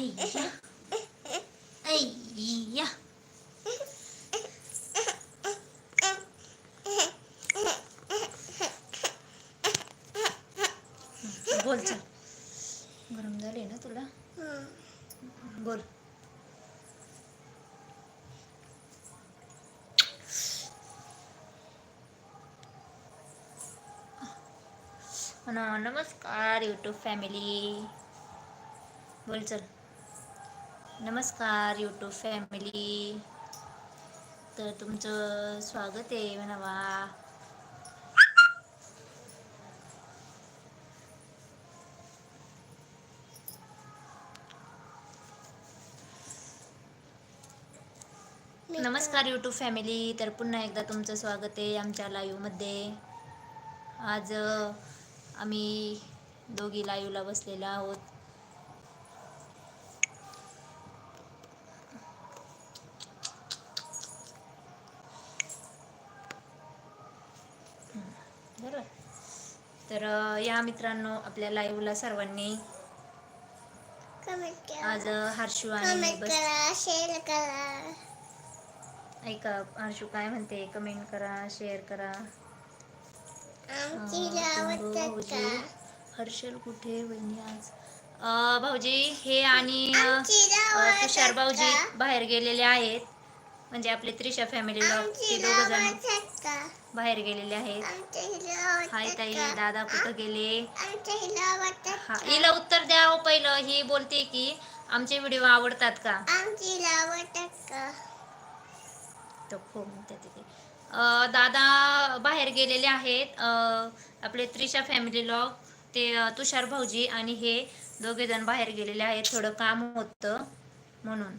अय्या बोल चल. गरम झाले ना तुला? बोल. नमस्कार यूट्यूब फॅमिली बोल चल. नमस्कार यूट्यूब फॅमिली तर तुमचं स्वागत आहे म्हणावा नमस्कार यूट्यूब फॅमिली तर पुन्हा एकदा तुमचं स्वागत आहे आमच्या लाईव्हमध्ये आज आम्ही दोघी लाईव्हला बसलेलो आहोत. तर या मित्रांनो आपल्या लाईव्हला सर्वांनी आज हर्षू आणि शेअर करा ऐका हर्षू काय म्हणते? कमेंट करा शेअर करा. हर्षल कुठे आज? भाऊजी हे आणि तुषार भाऊजी? बाहेर गेलेले आहेत. म्हणजे आपले त्रिशा फॅमिली ते दोघ जण बाहेर गेलेले आहेत. हाय ताई दादा कुठं गेले? हा हिला उत्तर द्या हो पहिलं. ही बोलते की आमचे व्हिडिओ आवडतात का? तो म्हणते तिथे. दादा बाहेर गेलेले आहेत. आपले त्रिशा फॅमिली लॉग ते तुषार भाऊजी आणि हे दोघे जण बाहेर गेलेले आहेत. थोडं काम होतं म्हणून.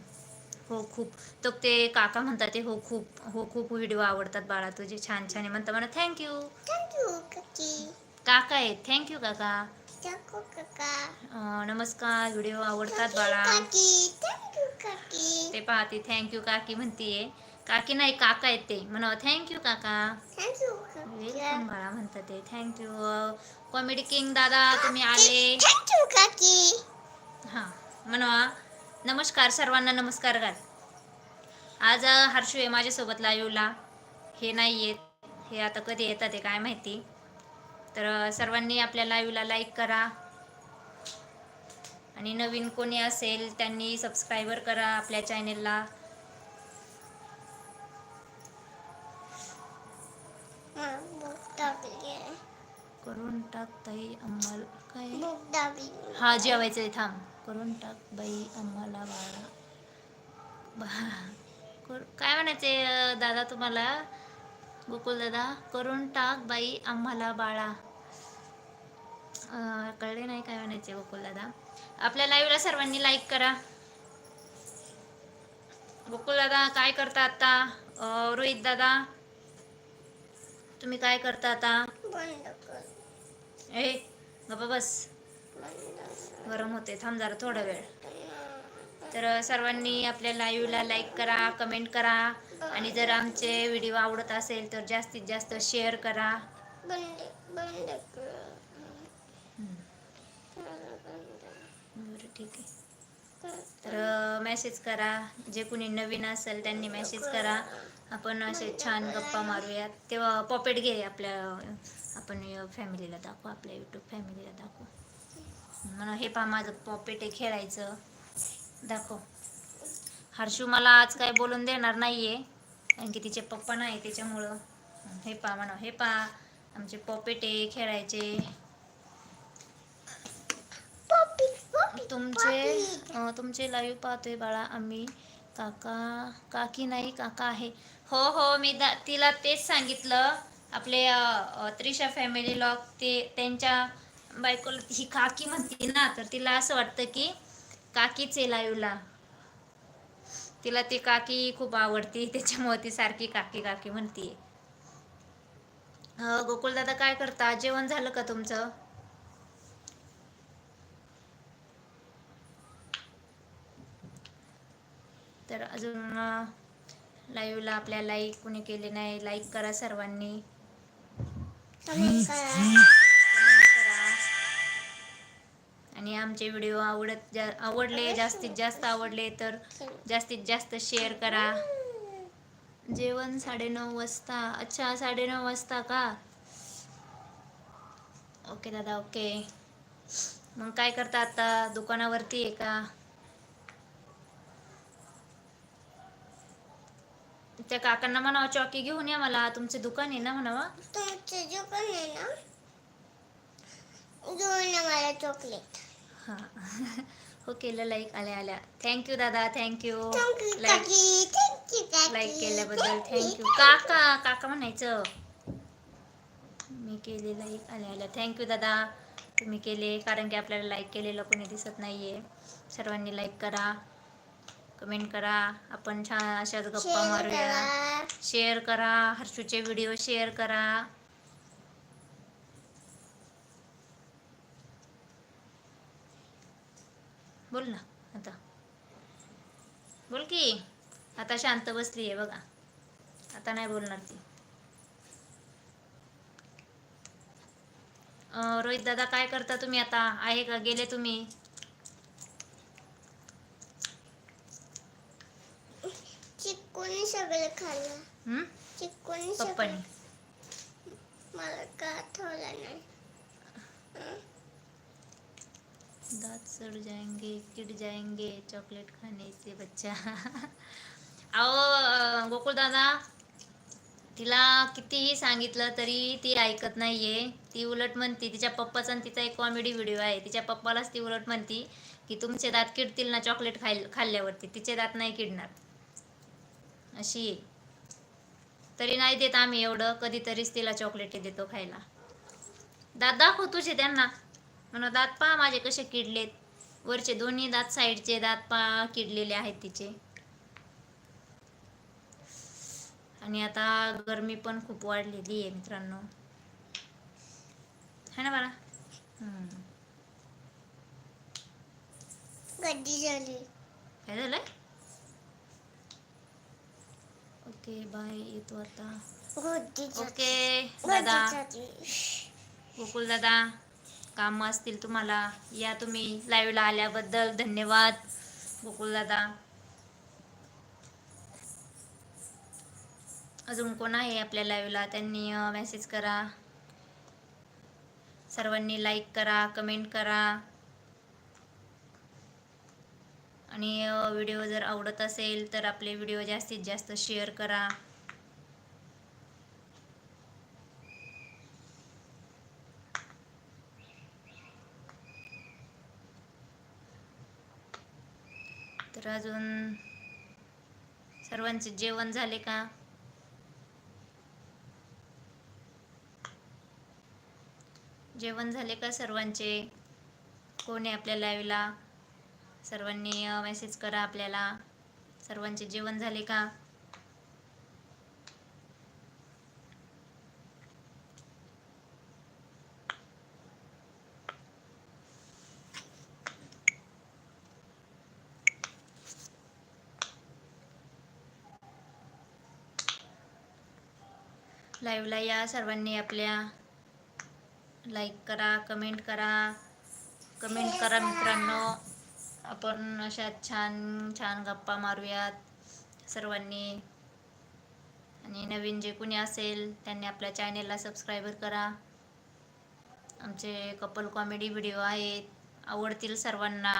हो खूप. तर ते काका म्हणतात ते हो खूप हो खूप व्हिडिओ आवडतात बाळा तुझे छान छान आहे म्हणतात म्हणा. थँक्यू थँक्यू काकी काका आहेत. थँक्यू काका. थँक्यू काका. अं, नमस्कार. व्हिडिओ आवडतात बाळा. काकी. थँक्यू काकी. ते पाहते. थँक्यू काकी म्हणतीये. काकी नाही काका आहेत ते. म्हणा थँक्यू काका. थँक्यू वेलकम बाळा म्हणतात ते. थँक्यू कॉमेडी किंग दादा तुम्ही आले. थँक्यू काकी. हां. म्हणा नमस्कार सर्वांना नमस्कार घाल. आज हर्षू आहे माझ्यासोबत लाईव्हला हे नाही येत. हे आता कधी येतात ते काय माहिती. तर सर्वांनी आपल्या लाईव्हला लाईक करा. आणि नवीन कोणी असेल त्यांनी सबस्क्रायबर करा आपल्या चॅनेलला करून टाक ताई आम्हाला काय? हा जेवायचं थांब. करून टाक बाई आम्हाला बाळा. बा- काय म्हणायचे दादा तुम्हाला? गोकुल दादा करून टाक बाई आम्हाला बाळा. कळले नाही काय म्हणायचे गोकुल दादा? आपल्या लाईव्हला सर्वांनी लाईक करा. गोकुल दादा काय करता आता? रोहित दादा तुम्ही काय करता आता? ए गप्पा बस. गरम होते थांब जरा थोडा वेळ. तर सर्वांनी आपल्या लाईव्हला लाईक करा कमेंट करा. आणि जर आमचे व्हिडिओ आवडत असेल तर जास्तीत जास्त शेअर करा. बंद बंद कर. बरं ठीक आहे. तर मेसेज करा. जे कुणी नवीन असेल त्यांनी मेसेज करा. आपण असे छान गप्पा मारूयात. तेव्हा पॉपेट घे आपल्या आपण फॅमिलीला दाखवू आपल्या यूट्यूब फॅमिलीला दाखवू. म्हणून हे पहा माझं पॉपेट आहे खेळायचं. दाखव. हर्षू मला आज काय बोलून देणार नाहीये कारण की तिचे पप्पा नाही त्याच्यामुळं. हे पहा म्हणा हे पहा आमचे पॉपेट खेळायचे. तुमचे तुमचे लाईव्ह पाहतोय बाळा आम्ही. काका काकी नाही काका आहे. हो हो मी दा तिला तेच सांगितलं. आपले त्रिशा फॅमिली लॉग ते त्यांच्या बायकोला ही काकी म्हणते ना तर तिला असं वाटतं की काकीच आहे लाईव्हला तिला ती काकी खूप आवडती त्याच्यामुळे ती सारखी काकी काकी म्हणते. गोकुल गोकुलदादा काय करता? जेवण झालं का तुमचं? तर अजून लाईव्हला आपल्या लाईक कुणी केले नाही. लाईक करा सर्वांनी. आणि आमचे व्हिडिओ आवडत जा आवडले जास्तीत जास्त आवडले तर जास्तीत जास्त शेअर करा. जेवण साडेनऊ वाजता अच्छा साडेनऊ वाजता का? ओके दादा ओके मग काय करता आता? दुकानावरती आहे का? त्या काकांना म्हणावं चॉकी घेऊन या मला. तुमचे दुकान आहे ना? म्हणावा तुमचं जो पण आहे ना घेऊन ये मला चॉकलेट हां. हो केलं लाईक आल्या आल्या. थँक्यू दादा थँक्यू लाईक लाईक केल्याबद्दल थँक्यू काका काका म्हणायचं. मी केले लाईक आल्या आल्या. थँक्यू दादा. तुम्ही केले कारण की आपल्याला लाईक केलेलं कोणी दिसत नाहीये. सर्वांनी लाईक करा. कमेंट करा. आपण छान अशाच गप्पा मारूया. शेअर करा. हर्षूचे व्हिडिओ शेअर करा. बोल ना आता. बोल की आता शांत बसली आहे बघा. आता नाही बोलणार ती. रोहित दादा काय करता तुम्ही आता? आहे का? गेले तुम्ही? चिकून सगळं खाल्लं? चिकून सगळं. मला का आठवलं नाही हं? दांत सड़ जाएंगे किड जाएंगे चॉकलेट खाने से बच्चा। अहो गोकुळ दादा तिला कितीही सांगितलं तरी ती ऐकत नाहीये. ती उलट म्हणती तिच्या पप्पाचा आणि तिचा एक कॉमेडी व्हिडिओ आहे. तिच्या पप्पालाच ती उलट म्हणती की तुमचे दात किडतील ना चॉकलेट खाल खाल्ल्यावरती. तिचे दात नाही किडणार. अशी आहे. तरी नाही देत आम्ही एवढं. कधीतरीच तिला चॉकलेट देतो खायला. दात दाखव तुझे त्यांना. म्हणा दात पहा माझे कसे किडलेत. वरचे दोन्ही दात साईडचे दात पा किडलेले आहेत तिचे. आणि आता गरमी पण खूप वाढलेली आहे मित्रांनो. है ना बाळा? काय झालंय? ओके बाय येतो आता. ओके दादा. गोकुल दादा. काम असतील तुम्हाला या तुम्ही लाईव्हला आल्याबद्दल धन्यवाद. गोकुल दादा. अजून कोण आहे आपल्या लाईव्हला त्यांनी मेसेज करा. सर्वांनी लाईक करा कमेंट करा. आणि व्हिडिओ जर आवडत असेल तर आपले व्हिडिओ जास्तीत जास्त शेअर करा. तर अजून सर्वांचे जेवण झाले का? जेवण झाले का सर्वांचे? कोणी आपल्या लाईव्हला सर्वांनी मेसेज करा आपल्याला. सर्वांचे जेवण झाले का? लाईव्हला या सर्वांनी आपल्या लाईक करा कमेंट करा. कमेंट करा मित्रांनो. आपण अशा छान छान गप्पा मारूयात सर्वांनी. आणि नवीन जे कुणी असेल त्यांनी आपल्या चॅनेलला सबस्क्राईबर करा. आमचे कपल कॉमेडी व्हिडिओ आहेत आवडतील सर्वांना.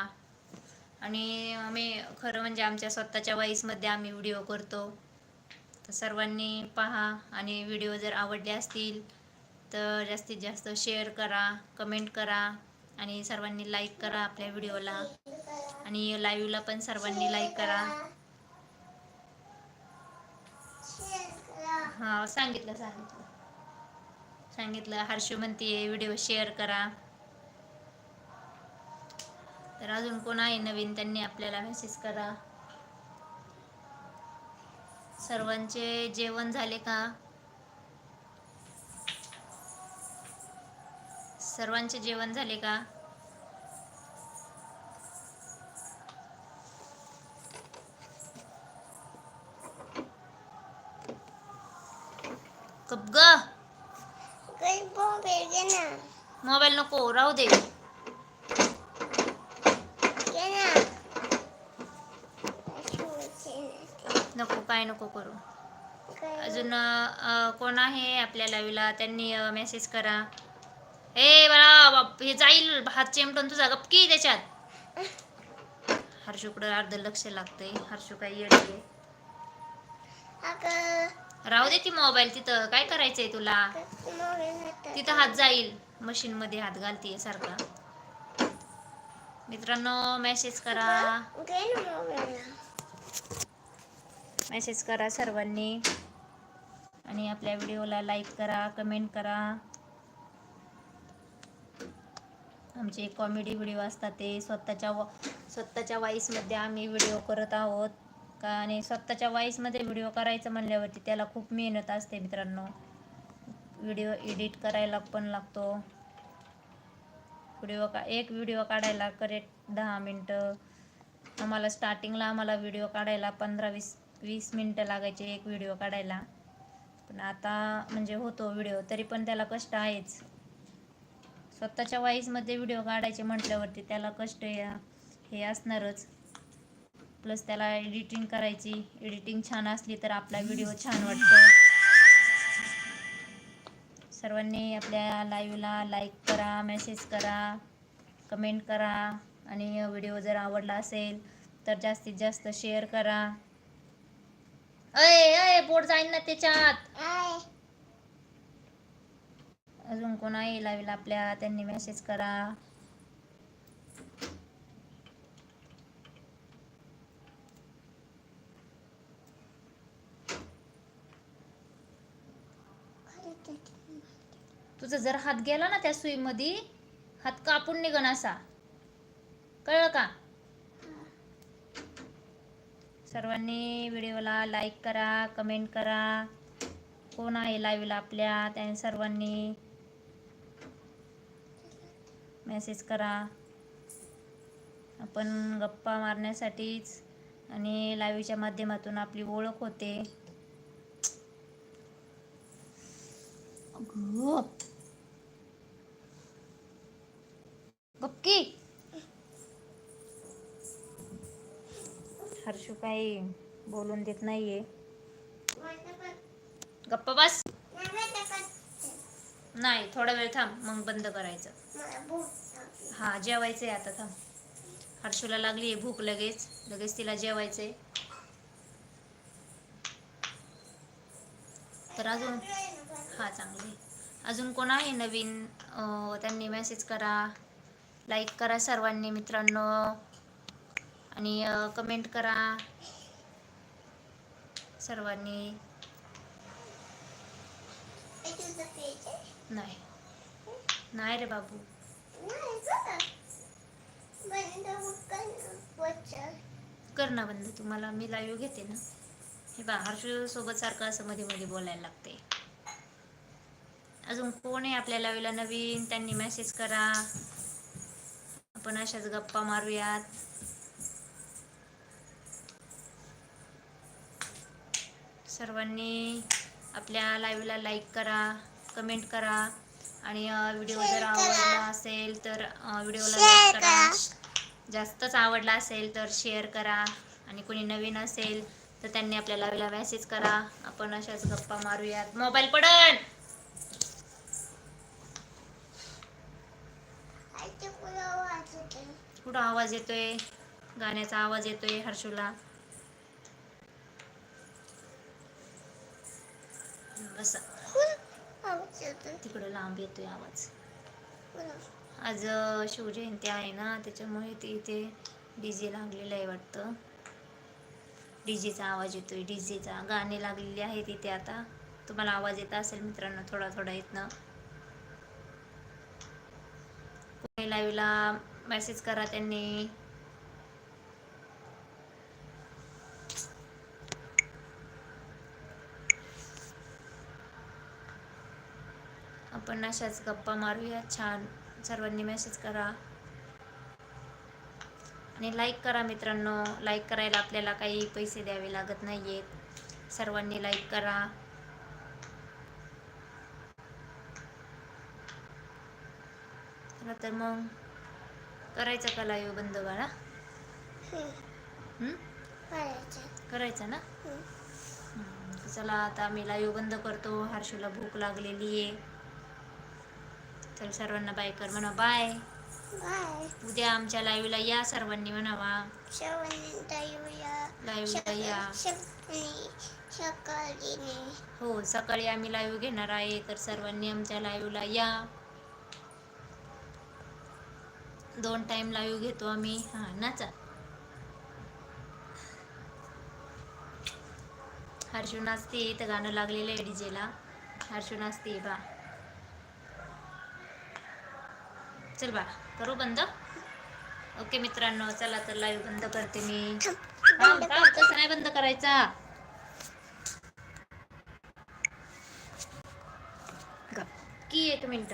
आणि आम्ही खरं म्हणजे आमच्या स्वतःच्या वाईसमध्ये आम्ही व्हिडिओ करतो. तर सर्वांनी पहा आणि व्हिडिओ जर आवडले असतील तर जास्तीत जास्त शेअर करा कमेंट करा आणि सर्वांनी लाईक करा आपल्या व्हिडिओला. आणि लाईव्हला पण सर्वांनी लाईक करा. हा सांगितलं सांगितलं. सांगितलं हर्षू म्हणते व्हिडिओ शेअर करा. तर अजून कोण आहे नवीन? त्यांनी आपल्याला मेसेज करा. सर्वांचे जेवण झाले का? सर्वांचे जेवण झाले का कप ग काही बॉम्बे घे ना मोबाईल नको राहू दे काय नको करू. अजून कोण आहे आपल्या लाईव्हला त्यांनी मेसेज करा. ए बाळा हे जाईल. हात चिमटून तुझा गपकी त्याच्यात? हर्षूकडं अर्ध लक्ष लागतंय. हर्षू काय आहे अगं. राहू दे ती मोबाईल तिथं. काय करायचंय तुला. तिथं हात जाईल. मशीन मध्ये हात घालतीये सारखा. मित्रांनो मेसेज करा. मेसेज करा सर्वांनी. आणि आपल्या व्हिडिओला लाईक करा कमेंट करा. आमचे कॉमेडी व्हिडिओ असतात ते स्वतःच्या व स्वतःच्या वाईसमध्ये आम्ही व्हिडिओ करत आहोत. का आणि स्वतःच्या वाईसमध्ये व्हिडिओ करायचं म्हणल्यावरती त्याला खूप मेहनत असते मित्रांनो. व्हिडिओ एडिट करायला पण लागतो. व्हिडिओ का एक व्हिडिओ काढायला करेक्ट दहा मिनटं. आम्हाला स्टार्टिंगला आम्हाला व्हिडिओ काढायला पंधरा वीस वीस मिनटं लागायचे एक व्हिडिओ काढायला. पण आता म्हणजे होतो व्हिडिओ तरी पण त्याला कष्ट आहेच. स्वतःच्या वाईसमध्ये व्हिडिओ काढायचे म्हटल्यावरती त्याला कष्ट या- हे असणारच. प्लस त्याला एडिटिंग करायची एडिटिंग छान असली तर आपला व्हिडिओ छान वाटतो. सर्वांनी आपल्या लाईव्हला लाईक करा मेसेज करा कमेंट करा. आणि व्हिडिओ जर आवडला असेल तर जास्तीत जास्त शेअर करा. अय अय बोट जाईन ना त्याच्यात. अजून कोण लाईव्हला आपल्या त्यांनी मेसेज करा. तुझा जर हात गेला ना त्या सुईमध्ये हात कापून निघन असा. कळलं का? सर्वांनी व्हिडिओला लाईक करा कमेंट करा. कोण आहे लाईव्हला आपल्या? त्या सर्वांनी मेसेज करा. आपण गप्पा मारण्यासाठीच आणि लाईव्हच्या माध्यमातून आपली ओळख होते. हर्षू काही बोलून देत नाहीये. गप्पा बस. नाही थोडा वेळ थांब मग बंद करायचं. हा जेवायचंय आता थांब. हर्षूला लागली भूक लगेच. लगेच तिला जेवायचंय. तर अजून हा चांगली अजून कोण आहे नवीन? त्यांनी मेसेज करा. लाईक करा सर्वांनी मित्रांनो. आणि कमेंट करा. सर्वांनी. नाही. नाही रे बाबू. बंद कर ना. कर ना बंद तुम्हाला. मी लाईव्ह घेते ना. हे बा हर्षू सोबत सारखं असं मध्ये मध्ये बोलायला लागते अजून कोण आहे आपल्या लाईव्हला नवीन? त्यांनी मेसेज करा. आपण अशाच गप्पा मारूयात. सर्वांनी आपल्या लाईव्हला लाईक करा कमेंट करा आणि व्हिडिओ जर. आवडला असेल तर व्हिडिओला लाईक करा. जास्तच आवडला असेल तर शेअर करा आणि कोणी नवीन असेल तर त्यांनी आपल्या लाईव्हला मेसेज करा आपण अशाच गप्पा मारूयात मोबाईल पडन. कुठं आवाज येतोय गाण्याचा आवाज येतोय हर्षूला बस. तिकडं लांब येतोय आवाज. आज शिवजयंती आहे ना त्याच्यामुळे ते इथे डीजे लागलेलं आहे वाटतं. डीजेचा आवाज येतोय डीजेचा गाणे लागलेले आहेत इथे आता. तुम्हाला आवाज येत असेल मित्रांनो थोडा थोडा येतनं कोणी लाईव्हला मेसेज करा त्यांनी. आपण अशाच गप्पा मारूया. छान सर्वांनी मेसेज करा. आणि लाईक करा मित्रांनो. लाईक करायला आपल्याला काही पैसे द्यावे लागत नाही आहेत सर्वांनी लाईक करा. तर मग करायचं का लाईव्ह बंद बाळा? करायचं. करायचं ना. चला आता मी लाईव्ह बंद करतो. हर्षूला भूक लागलेली आहे. चल सर्वांना बाय कर म्हणा बाय बाय उद्या आमच्या लाईव्हला या सर्वांनी म्हणावा. लाईव्हला या. हो सकाळी आम्ही लाईव्ह घेणार आहे तर सर्वांनी आमच्या लाईव्हला या. दोन टाइम लाईव्ह घेतो आम्ही. हा नाचा हर्षू नाचते इथं गाणं लागलेलं आहे डीजेला हर्षू नाचते बा. चल बा करू बंद? ओके मित्रांनो चला तर लाईव्ह बंद करते मी. तसं नाही बंद करायचा. की एक मिनिट?